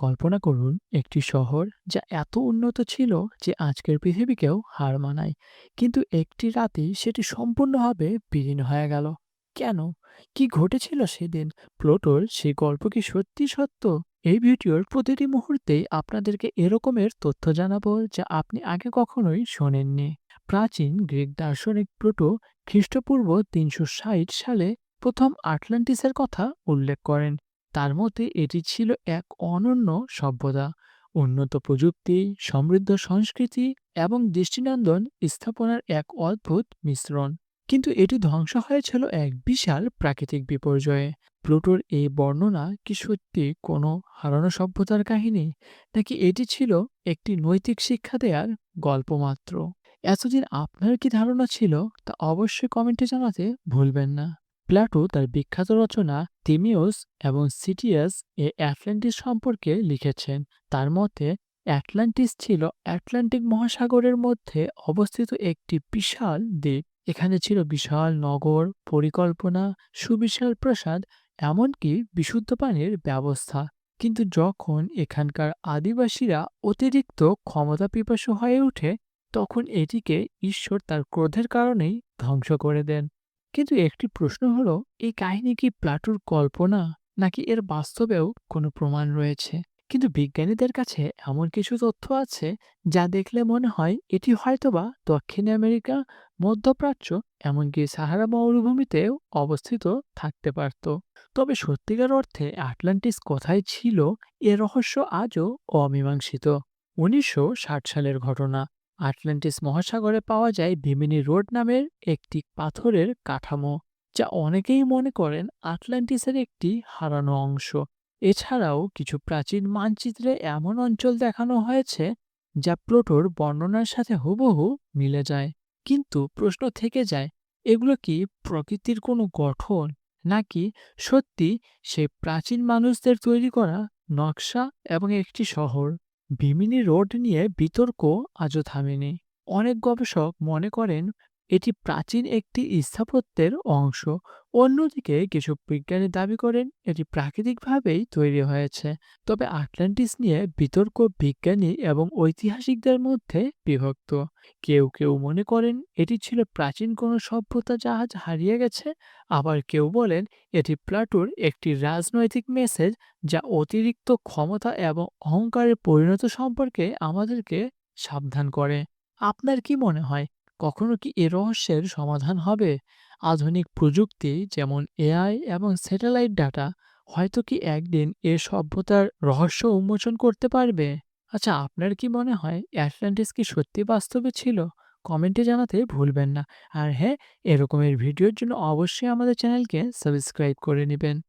কল্পনা করুন, একটি শহর যা এত উন্নত ছিল যে আজকের পৃথিবীকেও হার মানায়। কিন্তু একটি রাতেই সেটি সম্পূর্ণভাবে বিলীন হয়ে গেল। কেন? কি ঘটেছিল সেদিন? প্লোটোর সেই গল্প কি সত্যি সত্য? এই ভিডিওর প্রতিটি মুহূর্তেই আপনাদেরকে এরকমের তথ্য জানাব যা আপনি আগে কখনোই শোনেননি। প্রাচীন গ্রিক দার্শনিক প্লোটো খ্রিস্টপূর্ব তিনশো ষাট সালে প্রথম আটলান্টিসের কথা উল্লেখ করেন। তার মতে এটি ছিল এক অনন্য সভ্যতা, উন্নত প্রযুক্তি, সমৃদ্ধ সংস্কৃতি এবং দৃষ্টিনন্দন স্থাপনার এক অদ্ভুত মিশ্রণ। কিন্তু এটি ধ্বংস হয়েছিল এক বিশাল প্রাকৃতিক বিপর্যয়ে। প্লুটোর এই বর্ণনা কি সত্যি কোনো হারানো সভ্যতার কাহিনী, নাকি এটি ছিল একটি নৈতিক শিক্ষা দেয়ার গল্প মাত্র? এতদিন আপনার কি ধারণা ছিল, তা অবশ্যই কমেন্টে জানাতে ভুলবেন না। প্লাটো তার বিখ্যাত রচনা তিমিওস এবং সিটিয়াস এ অ্যাটলান্টিস সম্পর্কে লিখেছেন। তার মতে, অ্যাটলান্টিস ছিল আটলান্টিক মহাসাগরের মধ্যে অবস্থিত একটি বিশাল দ্বীপ। এখানে ছিল বিশাল নগর, পরিকল্পনা, সুবিশাল প্রাসাদ, এমনকি বিশুদ্ধ পানির ব্যবস্থা। কিন্তু যখন এখানকার আদিবাসীরা অতিরিক্ত ক্ষমতা পিপাসু হয়ে ওঠে, তখন এটিকে ঈশ্বর তার ক্রোধের কারণেই ধ্বংস করে দেন। কিন্তু একটি প্রশ্ন হলো, এই কাহিনী কি প্লাটুর কল্পনা নাকি এর বাস্তবেও কোনো প্রমাণ রয়েছে? কিন্তু বিজ্ঞানীদের কাছে এমন কিছু তথ্য আছে যা দেখলে মনে হয় এটি হয়তোবা দক্ষিণ আমেরিকা, মধ্যপ্রাচ্য, এমনকি সাহারা মরুভূমিতেও অবস্থিত থাকতে পারত। তবে সত্যিকার অর্থে আটলান্টিস কোথায় ছিল এ রহস্য আজও অমীমাংসিত। উনিশশো ষাট সালের ঘটনা। আটলান্টিস মহাসাগরে পাওয়া যায় ভিমিনি রোড নামের একটি পাথরের কাঠামো, যা অনেকেই মনে করেন আটলান্টিসের একটি হারানো অংশ। এছাড়াও কিছু প্রাচীন মানচিত্রে এমন অঞ্চল দেখানো হয়েছে, যা প্লোটোর বর্ণনার সাথে হুবহু মিলে যায়। কিন্তু প্রশ্ন থেকে যায়, এগুলো কি প্রকৃতির কোনো গঠন, নাকি সত্যি সেই প্রাচীন মানুষদের তৈরি করা নকশা এবং একটি শহর? ভিমিনি রোড নিয়ে বিতর্ক আজও থামেনি। অনেক গবেষক মনে করেন এটি প্রাচীন একটি স্থাপত্যের অংশ। অন্যদিকে কিছু বিজ্ঞানী দাবি করেন এটি প্রাকৃতিকভাবেই তৈরি হয়েছে। তবে আটলান্টিস নিয়ে বিতর্ক বিজ্ঞানী এবং ঐতিহাসিকদের মধ্যে বিভক্ত। কেউ কেউ মনে করেন এটি ছিল প্রাচীন কোনো সভ্যতা জাহাজ হারিয়ে গেছে। আবার কেউ বলেন এটি প্লাটুর একটি রাজনৈতিক মেসেজ যা অতিরিক্ত ক্ষমতা এবং অহংকারের পরিণত সম্পর্কে আমাদেরকে সাবধান করে। আপনার কি মনে হয়? কখনো কি এ রহস্যের সমাধান হবে? আধুনিক প্রযুক্তি, যেমন এআই এবং স্যাটেলাইট ডাটা, হয়তো কি একদিন এ সভ্যতার রহস্য উন্মোচন করতে পারবে? আচ্ছা আপনার কি মনে হয় অ্যাটলান্টিস কি সত্যি বাস্তবে ছিল? কমেন্টে জানাতে ভুলবেন না। আর হ্যাঁ এরকমের ভিডিওর জন্য অবশ্যই আমাদের চ্যানেলকে সাবস্ক্রাইব করে নেবেন।